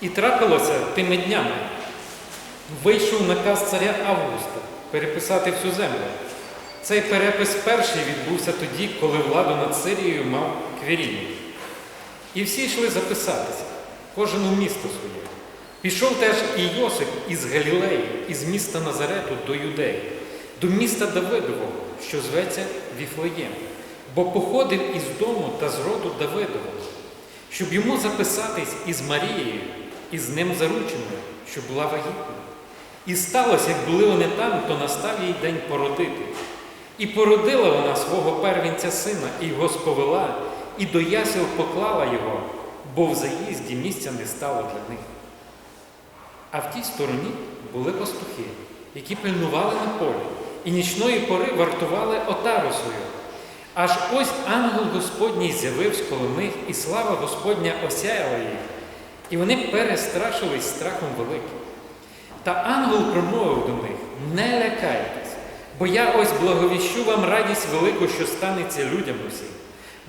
І трапилося тими днями. Вийшов наказ царя Августа переписати всю землю. Цей перепис перший відбувся тоді, коли владу над Сирією мав Квіріній. І всі йшли записатися, кожен у місто своє. Пішов теж і Йосип із Галілеї, із міста Назарету до Юдеї, до міста Давидового, що зветься Віфлеєм, бо походив із дому та з роду Давидового, щоб йому записатись із Марією, і з ним зарученою, що була вагітна. І сталося, як були вони там, то настав їй день породити. І породила вона свого первенця сина, і його сповела, і до ясел поклала його, бо в заїзді місця не стало для них. А в тій стороні були пастухи, які пильнували на полі, і нічної пори вартували отару свою. Аж ось ангел Господній з'явився коло них, і слава Господня осяяла їх, і вони перестрашились страхом великим. Та ангел промовив до них: не лякайтесь, бо я ось благовіщу вам радість велику, що станеться людям усім.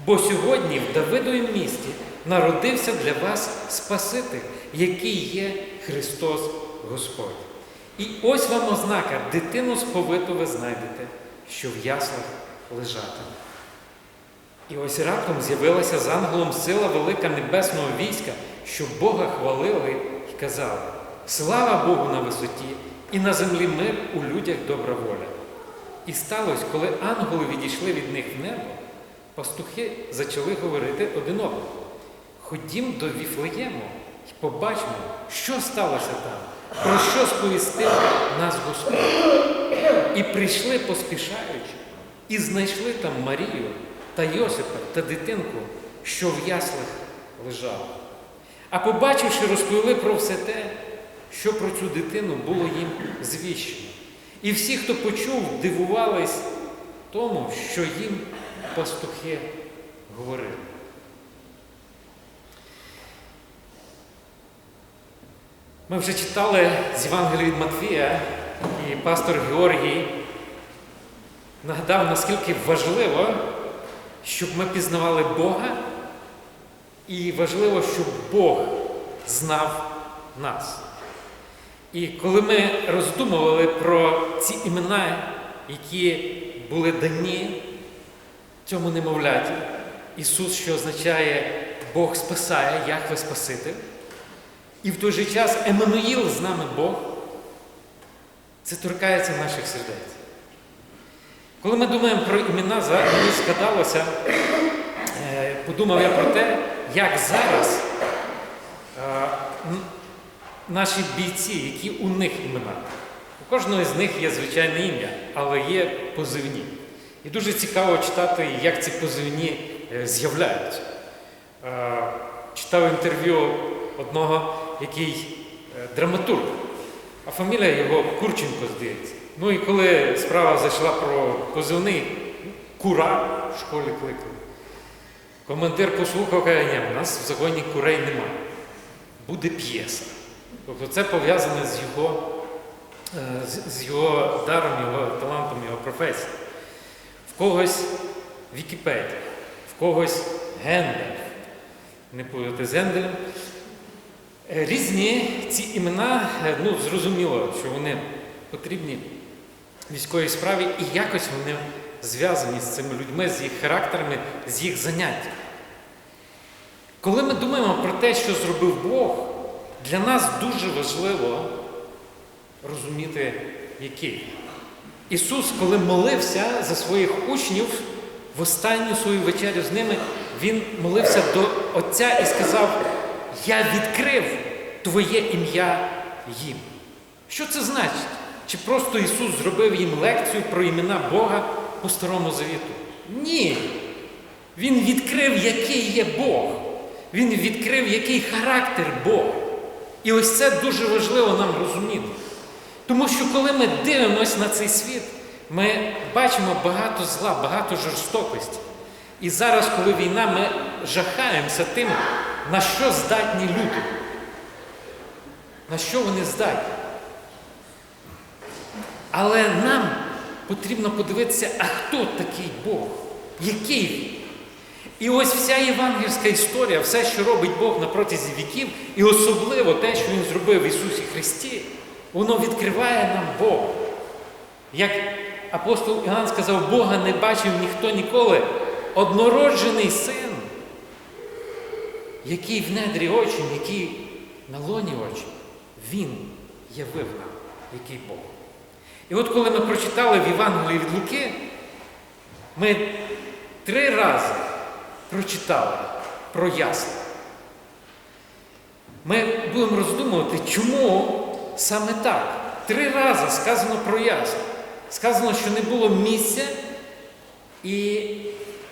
Бо сьогодні в Давидовім місті народився для вас Спаситель, який є Христос Господь. І ось вам ознака, дитину сповиту ви знайдете, що в яслах лежатиме. І ось раптом з'явилася з ангелом сила велика небесного війська, що Бога хвалили і казали: Слава Богу на висоті, і на землі мир у людях добра воля. І сталося, коли ангели відійшли від них в небо, пастухи почали говорити один одному. Ходім до Віфлеєму і побачимо, що сталося там, про що сповістив нас Господь. І прийшли поспішаючи, і знайшли там Марію та Йосипа та дитинку, що в яслах лежала. А побачивши, розповіли про все те, що про цю дитину було їм звіщено. І всі, хто почув, дивувались тому, що їм пастухи говорили. Ми вже читали з Євангелія від Матвія, і пастор Георгій нагадав, наскільки важливо, щоб ми пізнавали Бога, і важливо, щоб Бог знав нас. І коли ми роздумували про ці імена, які були дані цьому немовляті, Ісус, що означає Бог спасає, Яхве Спаситель, і в той же час Еммануїл з нами Бог, це торкається наших сердець. Коли ми думаємо про імена, мені згадалося, е, подумав я про те, як зараз е, наші бійці, які у них імена. У кожного з них є звичайне ім'я, але є позивні. І дуже цікаво читати, як ці позивні е, з'являються. Читав інтерв'ю одного, який драматург, а фамілія його Курченко, здається. Ну і коли справа зайшла про позивний, кура в школі кликали. Командир послухав, каже, ні, у нас в загоні курей немає. Буде п'єса. Тобто це пов'язане з його, е, з- його даром, його талантом, його професією. В когось Вікіпедія, в когось Гендель. Не путати з Генделем. Е, Різні ці імена, е, ну, зрозуміло, що вони потрібні військовій справі, і якось вони зв'язані з цими людьми, з їх характерами, з їх заняттям. Коли ми думаємо про те, що зробив Бог, для нас дуже важливо розуміти, який. Ісус, коли молився за своїх учнів в останню свою вечерю з ними, Він молився до Отця і сказав: Я відкрив Твоє ім'я їм. Що це значить? Чи просто Ісус зробив їм лекцію про імена Бога по Старому Завіту? Ні. Він відкрив, який є Бог. Він відкрив, який характер Бог. І ось це дуже важливо нам розуміти. Тому що коли ми дивимося на цей світ, ми бачимо багато зла, багато жорстокості. І зараз, коли війна, ми жахаємося тим, на що здатні люди. На що вони здатні. Але нам потрібно подивитися, а хто такий Бог? Який він? І ось вся євангельська історія, все, що робить Бог на протязі віків, і особливо те, що Він зробив в Ісусі Христі, воно відкриває нам Бога. Як апостол Іоанн сказав, Бога не бачив ніхто ніколи, однороджений син, який в недрі очі, який на лоні очі, Він явив нам, який Бог. І от коли ми прочитали в Євангелії від Луки, ми три рази прочитали про ясла. Ми будемо роздумувати, чому саме так. Три рази сказано про ясла. Сказано, що не було місця, і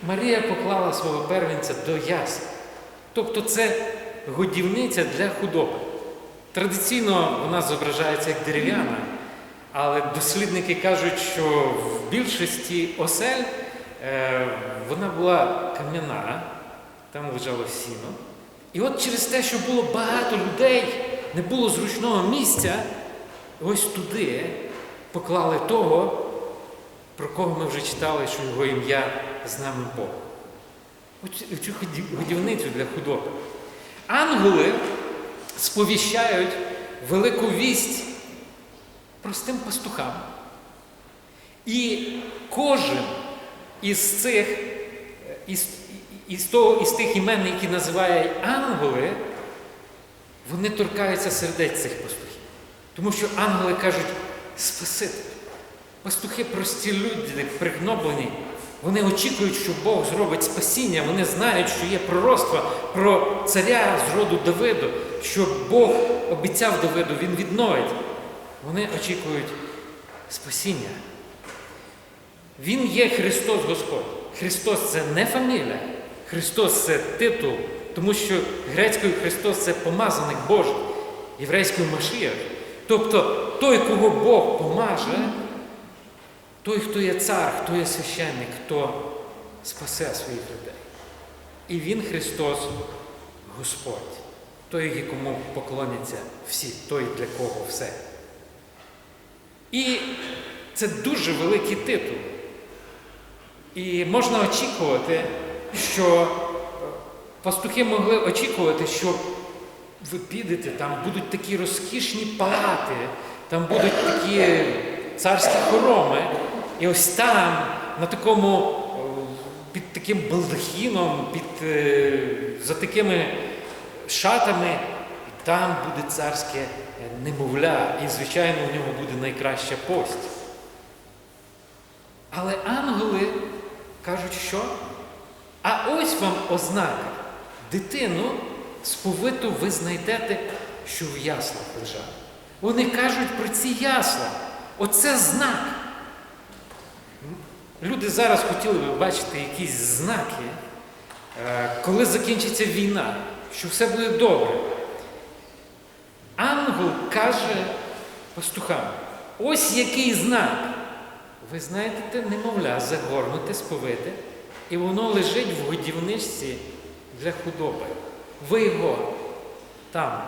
Марія поклала свого первенця до ясла. Тобто це годівниця для худоби. Традиційно вона зображається як дерев'яна, але дослідники кажуть, що в більшості осель е, вона була кам'яна, там лежало сіно. І от через те, що було багато людей, не було зручного місця, ось туди поклали того, про кого ми вже читали, що його ім'я з нами Бог. Цю годівницю для худоби. Ангели сповіщають велику вість простим пастухам. І кожен із цих, е, із, із, того, із тих імен, які називають ангели, вони торкаються сердець цих пастухів. Тому що ангели кажуть Спаситель. Пастухи прості люди, пригноблені. Вони очікують, що Бог зробить спасіння. Вони знають, що є пророцтво про царя з роду Давиду, що Бог обіцяв Давиду, він відновить. Вони очікують спасіння. Він є Христос Господь. Христос це не фамілія, Христос це титул, тому що грецькою Христос це помазаник Божий, єврейською Машія. Тобто той, кого Бог помаже, той, хто є цар, хто є священник, хто спасе своїх людей. І Він Христос Господь, той, якому поклоняться всі, той, для кого все. І це дуже великий титул. І можна очікувати, що пастухи могли очікувати, що ви підете, там будуть такі розкішні палати, там будуть такі царські хороми. І ось там, на такому, під таким балдахіном, під, е, за такими шатами, там буде царське е, немовля, і, звичайно, у нього буде найкраща пость. Але ангели кажуть, що? А ось вам ознака. Дитину сповиту ви знайдете, що в яслах лежать. Вони кажуть про ці ясла. Оце знак. Люди зараз хотіли би бачити якісь знаки, е, коли закінчиться війна, що все буде добре. Ангел каже пастухам, ось який знак. Ви знаєте, немовля загорнуте, сповите, і воно лежить в годівничці для худоби. Ви його там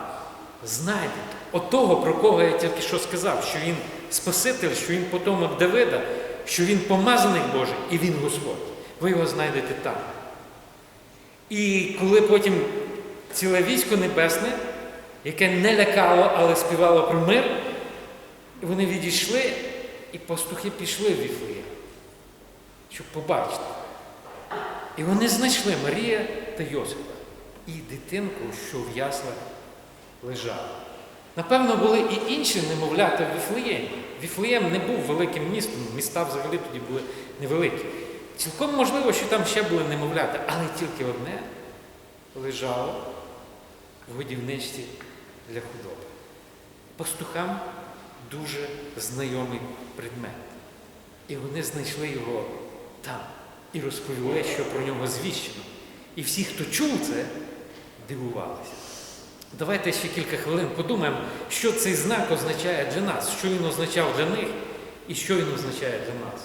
знайдете. От того, про кого я тільки що сказав, що він Спаситель, що він потомок Давида, що він помазаний Божий і він Господь. Ви його знайдете там. І коли потім ціле військо небесне, яке не лякало, але співало про мир, вони відійшли, і пастухи пішли в Віфлеєм, щоб побачити. І вони знайшли Марія та Йосипа і дитинку, що в яслах лежала. Напевно, були і інші немовлята в Віфлеємі. Віфлеєм не був великим містом, міста взагалі тоді були невеликі. Цілком можливо, що там ще були немовлята, але тільки одне лежало в годівничці для худоби. Пастухам дуже знайомий предмет. І вони знайшли його там і розповіли, що про нього звіщено. І всі, хто чув це, дивувалися. Давайте ще кілька хвилин подумаємо, що цей знак означає для нас, що він означав для них і що він означає для нас.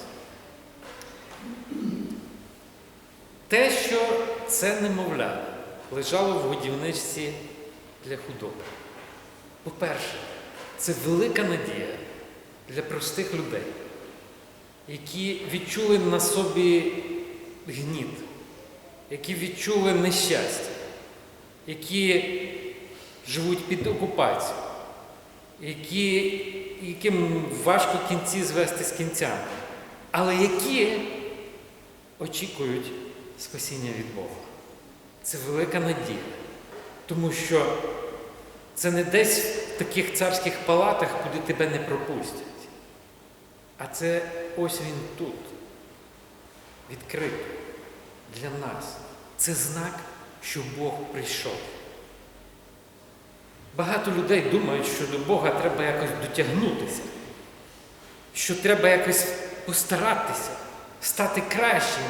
Те, що це немовля, лежало в годівничці для худоби. По-перше, це велика надія для простих людей, які відчули на собі гніт, які відчули нещастя, які живуть під окупацією, які, яким важко кінці звести з кінцями, але які очікують спасіння від Бога. Це велика надія, тому що це не десь таких царських палатах, куди тебе не пропустять. А це ось він тут, відкритий для нас. Це знак, що Бог прийшов. Багато людей думають, що до Бога треба якось дотягнутися, що треба якось постаратися, стати кращим.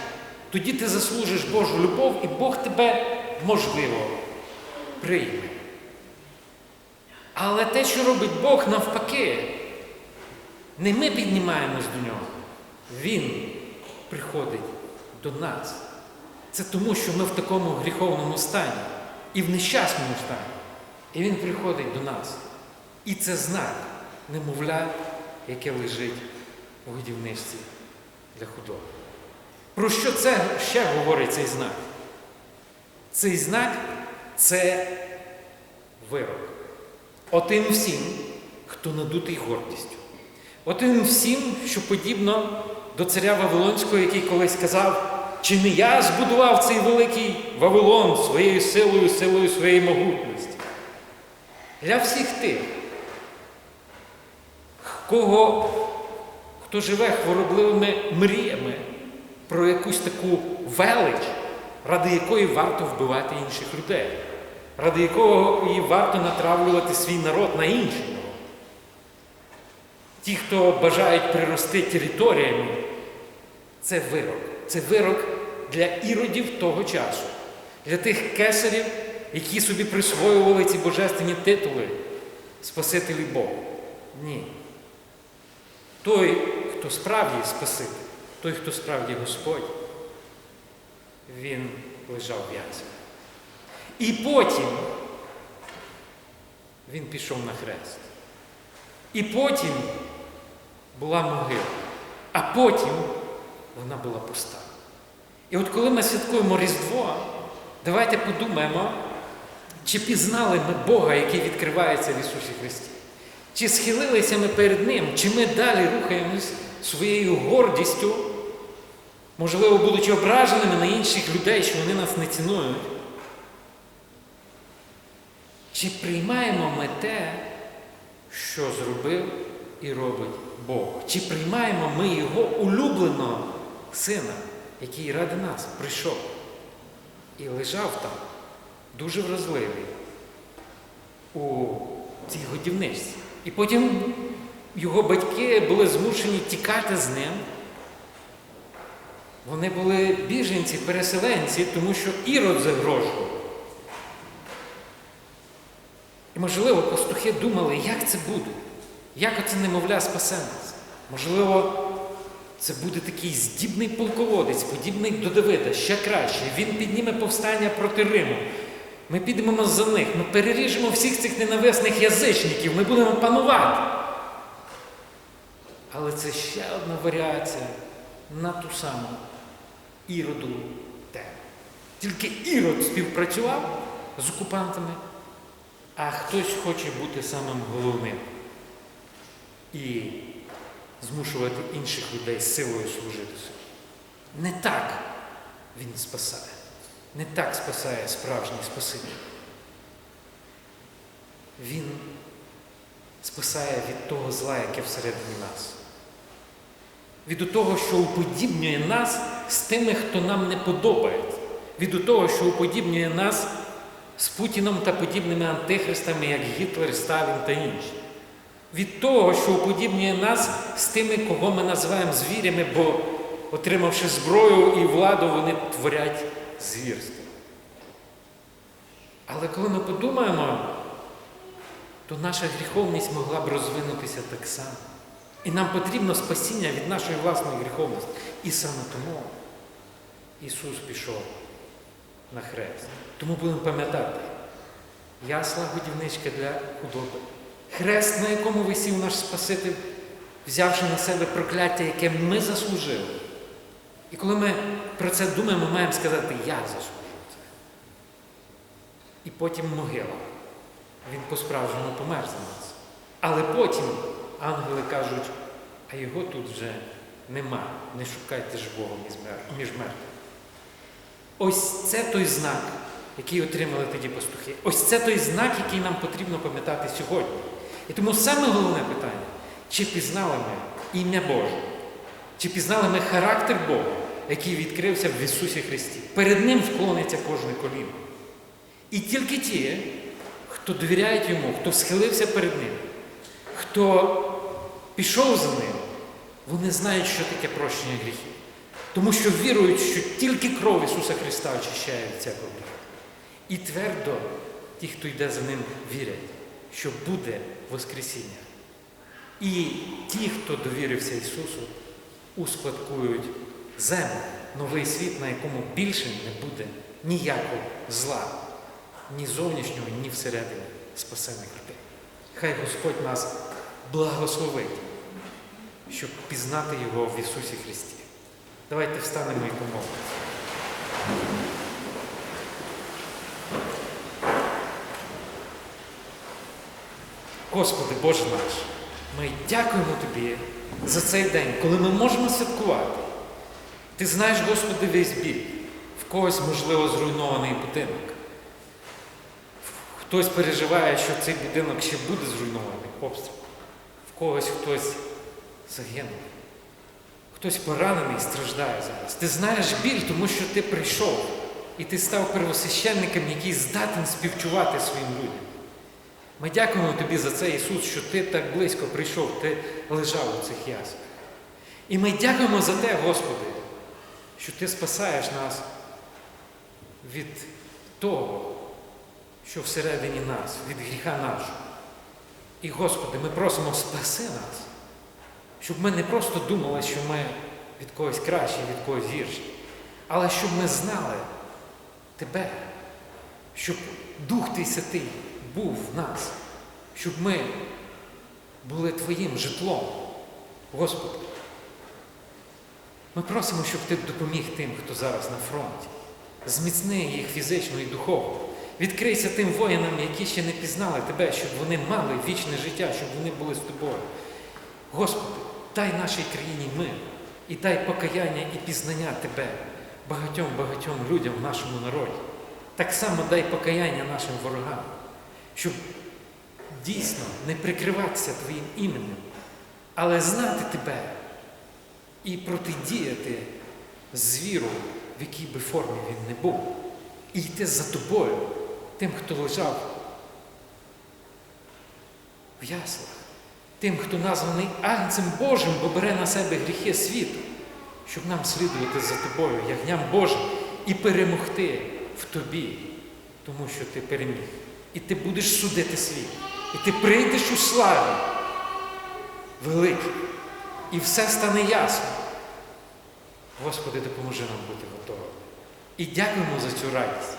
Тоді ти заслужиш Божу любов, і Бог тебе, можливо, прийме. Але те, що робить Бог, навпаки, не ми піднімаємось до нього, Він приходить до нас. Це тому, що ми в такому гріховному стані і в нещасному стані. І Він приходить до нас. І це знак немовля, яке лежить у годівничці для худоби. Про що це ще говорить цей знак? Цей знак це вирок. Отим всім, хто надутий гордістю. Отим всім, що подібно до царя Вавилонського, який колись сказав, чи не я збудував цей великий Вавилон своєю силою, силою своєї могутності. Для всіх тих, кого, хто живе хворобливими мріями про якусь таку велич, ради якої варто вбивати інших людей, ради якого і варто натравлювати свій народ на інший. Ті, хто бажають прирости територіями, це вирок. Це вирок для іродів того часу, для тих кесарів, які собі присвоювали ці божественні титули Спасителі Бога. Ні. Той, хто справді Спаситель, той, хто справді Господь, він лежав в. І потім він пішов на хрест. І потім була могила, а потім вона була пуста. І от коли ми святкуємо Різдво, давайте подумаємо, чи пізнали ми Бога, який відкривається в Ісусі Христі? Чи схилилися ми перед Ним, чи ми далі рухаємось своєю гордістю, можливо, будучи ображеними на інших людей, що вони нас не цінують? Чи приймаємо ми те, що зробив і робить Бог? Чи приймаємо ми Його улюбленого Сина, який ради нас прийшов і лежав там, дуже вразливий у цій годівничці? І потім його батьки були змушені тікати з ним. Вони були біженці, переселенці, тому що ірод загрожував. І, можливо, пастухи думали, як це буде, як оце немовля спасе нас. Можливо, це буде такий здібний полководець, подібний до Давида, ще краще. Він підніме повстання проти Риму. Ми підемо за них, ми переріжемо всіх цих ненависних язичників, ми будемо панувати. Але це ще одна варіація на ту саму іроду тему. Тільки ірод співпрацював з окупантами, а хтось хоче бути самим головним і змушувати інших людей силою служити собі. Не так він спасає. Не так спасає справжній Спаситель. Він спасає від того зла, яке всередині нас. Від того, що уподібнює нас з тими, хто нам не подобається. Від того, що уподібнює нас з Путіном та подібними антихристами, як Гітлер, Сталін та інші. Від того, що уподібнює нас з тими, кого ми називаємо звірями, бо, отримавши зброю і владу, вони творять звірство. Але коли ми подумаємо, то наша гріховність могла б розвинутися так само. І нам потрібно спасіння від нашої власної гріховності. І саме тому Ісус пішов на хрест. Тому будемо пам'ятати, ясла годівничка для худоби. Хрест, на якому висів наш Спаситель, взявши на себе прокляття, яке ми заслужили. І коли ми про це думаємо, ми маємо сказати, я заслужив це. І потім могила. Він по-справжньому помер за нас. Але потім ангели кажуть, а його тут вже нема. Не шукайте живого між мертвими. Ось це той знак, який отримали тоді пастухи. Ось це той знак, який нам потрібно пам'ятати сьогодні. І тому саме головне питання, чи пізнали ми ім'я Боже, чи пізнали ми характер Бога, який відкрився в Ісусі Христі. Перед Ним вклониться кожне коліно. І тільки ті, хто довіряють йому, хто схилився перед ним, хто пішов за ним, вони знають, що таке прощення гріхів. Тому що вірують, що тільки кров Ісуса Христа очищає всякого гріха. І твердо ті, хто йде за ним, вірять, що буде Воскресіння. І ті, хто довірився Ісусу, успадкують землю, новий світ, на якому більше не буде ніякого зла, ні зовнішнього, ні всередині спасених людей. Хай Господь нас благословить, щоб пізнати Його в Ісусі Христі. Давайте встанемо і помолимося. Господи Боже наш, ми дякуємо Тобі за цей день, коли ми можемо святкувати. Ти знаєш, Господи, весь біль. В когось, можливо, зруйнований будинок. Хтось переживає, що цей будинок ще буде зруйнований обстріл. В когось хтось загинув. Хтось поранений страждає зараз. Ти знаєш біль, тому що ти прийшов і ти став первосвященником, який здатен співчувати своїм людям. Ми дякуємо тобі за це, Ісус, що ти так близько прийшов, ти лежав у цих яслах. І ми дякуємо за те, Господи, що ти спасаєш нас від того, що всередині нас, від гріха нашого. І, Господи, ми просимо спаси нас, щоб ми не просто думали, що ми від когось кращі, від когось гірші, але щоб ми знали Тебе, щоб Дух Твій Святий був в нас, щоб ми були Твоїм житлом, Господи. Ми просимо, щоб Ти допоміг тим, хто зараз на фронті. Зміцни їх фізично і духовно. Відкрийся тим воїнам, які ще не пізнали Тебе, щоб вони мали вічне життя, щоб вони були з тобою. Господи, дай нашій країні мир і дай покаяння і пізнання Тебе багатьом-багатьом людям в нашому народі. Так само дай покаяння нашим ворогам, щоб дійсно не прикриватися Твоїм іменем, але знати Тебе і протидіяти звіру, в якій би формі він не був, і йти за тобою, тим, хто лежав в яслах, тим, хто названий Агнцем Божим, бо бере на себе гріхи світу, щоб нам слідувати за тобою, ягням Божим, і перемогти в тобі, тому що ти переміг. І ти будеш судити світ. І ти прийдеш у славі великій. І все стане ясно. Господи, допоможи нам бути готовими. І дякуємо за цю радість,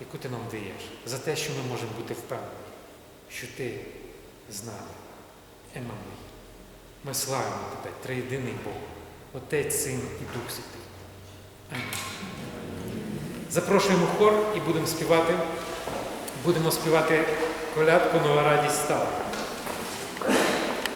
яку ти нам даєш, за те, що ми можемо бути впевнені, що ти з нами. Еммануїл. Ми славимо тебе, триєдиний Бог, Отець, Син і Дух Святий. Амінь. Запрошуємо хор і будемо співати. Будемо співати колядку Нова радість стала.